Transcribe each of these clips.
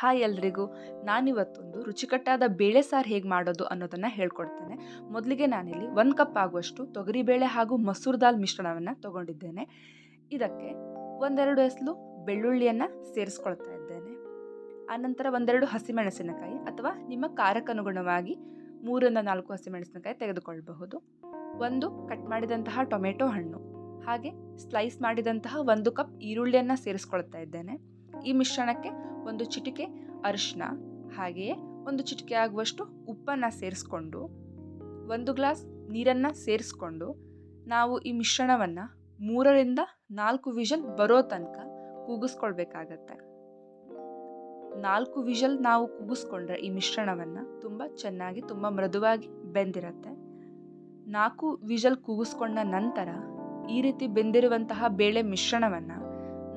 Hi ಎಲ್ರಿಗೂ. ನಾನಿವತ್ತೊಂದು ರುಚಿಕಟ್ಟಾದ ಬೇಳೆ ಸಾರು ಹೇಗೆ ಮಾಡೋದು ಅನ್ನೋದನ್ನು ಹೇಳ್ಕೊಡ್ತೇನೆ. ಮೊದಲಿಗೆ ನಾನಿಲ್ಲಿ ಒಂದು ಕಪ್ ಆಗುವಷ್ಟು ತೊಗರಿಬೇಳೆ ಹಾಗೂ ಮಸೂರ್ ದಾಲ್ ಮಿಶ್ರಣವನ್ನು ತಗೊಂಡಿದ್ದೇನೆ. ಇದಕ್ಕೆ ಒಂದೆರಡು ಎಸಲು ಬೆಳ್ಳುಳ್ಳಿಯನ್ನು ಸೇರಿಸ್ಕೊಳ್ತಾ ಇದ್ದೇನೆ. ಆನಂತರ ಒಂದೆರಡು ಹಸಿಮೆಣಸಿನಕಾಯಿ ಅಥವಾ ನಿಮ್ಮ ಖಾರಕ್ಕನುಗುಣವಾಗಿ ಮೂರರಿಂದ ನಾಲ್ಕು ಹಸಿಮೆಣಸಿನಕಾಯಿ ತೆಗೆದುಕೊಳ್ಳಬಹುದು ಒಂದು ಕಟ್ ಮಾಡಿದಂತಹ ಟೊಮೆಟೊ ಹಣ್ಣು. ಹಾಗೆ ಸ್ಲೈಸ್ ಮಾಡಿದಂತಹ ಒಂದು ಕಪ್ ಈರುಳ್ಳಿಯನ್ನು ಸೇರಿಸ್ಕೊಳ್ತಾ ಇದ್ದೇನೆ. ಈ ಮಿಶ್ರಣಕ್ಕೆ ಒಂದು ಚಿಟಿಕೆ ಅರಿಶಿನ ಹಾಗೆಯೇ ಒಂದು ಚಿಟಿಕೆ ಆಗುವಷ್ಟು ಉಪ್ಪನ್ನು ಸೇರಿಸ್ಕೊಂಡು, ಒಂದು ಗ್ಲಾಸ್ ನೀರನ್ನು ಸೇರಿಸ್ಕೊಂಡು ನಾವು ಈ ಮಿಶ್ರಣವನ್ನು ಮೂರರಿಂದ ನಾಲ್ಕು ವಿಷಲ್ ಬರೋ ತನಕ ಕೂಗಿಸ್ಕೊಳ್ಬೇಕಾಗತ್ತೆ. ನಾಲ್ಕು ವಿಷಲ್ ನಾವು ಕೂಗಿಸ್ಕೊಂಡ್ರೆ ಈ ಮಿಶ್ರಣವನ್ನು ತುಂಬ ಚೆನ್ನಾಗಿ, ತುಂಬ ಮೃದುವಾಗಿ ಬೆಂದಿರುತ್ತೆ. ನಾಲ್ಕು ವಿಷಲ್ ಕೂಗಿಸ್ಕೊಂಡ ನಂತರ ಈ ರೀತಿ ಬೆಂದಿರುವಂತಹ ಬೇಳೆ ಮಿಶ್ರಣವನ್ನು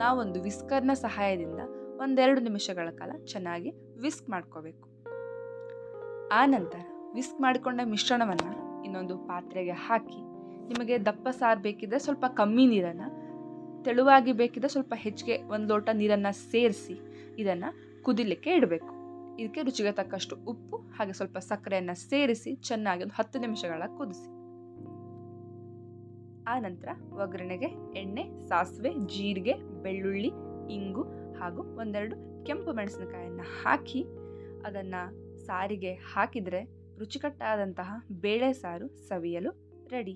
ನಾವೊಂದು ವಿಸ್ಕರ್ನ ಸಹಾಯದಿಂದ ಒಂದೆರಡು ನಿಮಿಷಗಳ ಕಾಲ ಚೆನ್ನಾಗಿ ವಿಸ್ಕ್ ಮಾಡ್ಕೋಬೇಕು. ಆ ನಂತರ ವಿಸ್ಕ್ ಮಾಡಿಕೊಂಡ ಮಿಶ್ರಣವನ್ನು ಇನ್ನೊಂದು ಪಾತ್ರೆಗೆ ಹಾಕಿ, ನಿಮಗೆ ದಪ್ಪ ಸಾರು ಬೇಕಿದ್ದರೆ ಸ್ವಲ್ಪ ಕಮ್ಮಿ ನೀರನ್ನು, ತೆಳುವಾಗಿ ಬೇಕಿದ್ದರೆ ಸ್ವಲ್ಪ ಹೆಚ್ಚಿಗೆ ಒಂದು ಲೋಟ ನೀರನ್ನು ಸೇರಿಸಿ ಇದನ್ನು ಕುದಿಲಿಕ್ಕೆ ಇಡಬೇಕು. ಇದಕ್ಕೆ ರುಚಿಗೆ ತಕ್ಕಷ್ಟು ಉಪ್ಪು ಹಾಗೆ ಸ್ವಲ್ಪ ಸಕ್ಕರೆಯನ್ನು ಸೇರಿಸಿ ಚೆನ್ನಾಗಿ ಒಂದು ಹತ್ತು ನಿಮಿಷಗಳ ಕುದಿಸಿ. ಆ ನಂತರ ಒಗ್ಗರಣೆಗೆ ಎಣ್ಣೆ, ಸಾಸಿವೆ, ಜೀರಿಗೆ, ಬೆಳ್ಳುಳ್ಳಿ, ಇಂಗು ಹಾಗೂ ಒಂದೆರಡು ಕೆಂಪು ಮೆಣಸಿನಕಾಯನ್ನು ಹಾಕಿ ಅದನ್ನು ಸಾರಿಗೆ ಹಾಕಿದರೆ ರುಚಿಕಟ್ಟಾದಂತಹ ಬೇಳೆ ಸಾರು ಸವಿಯಲು ರೆಡಿ.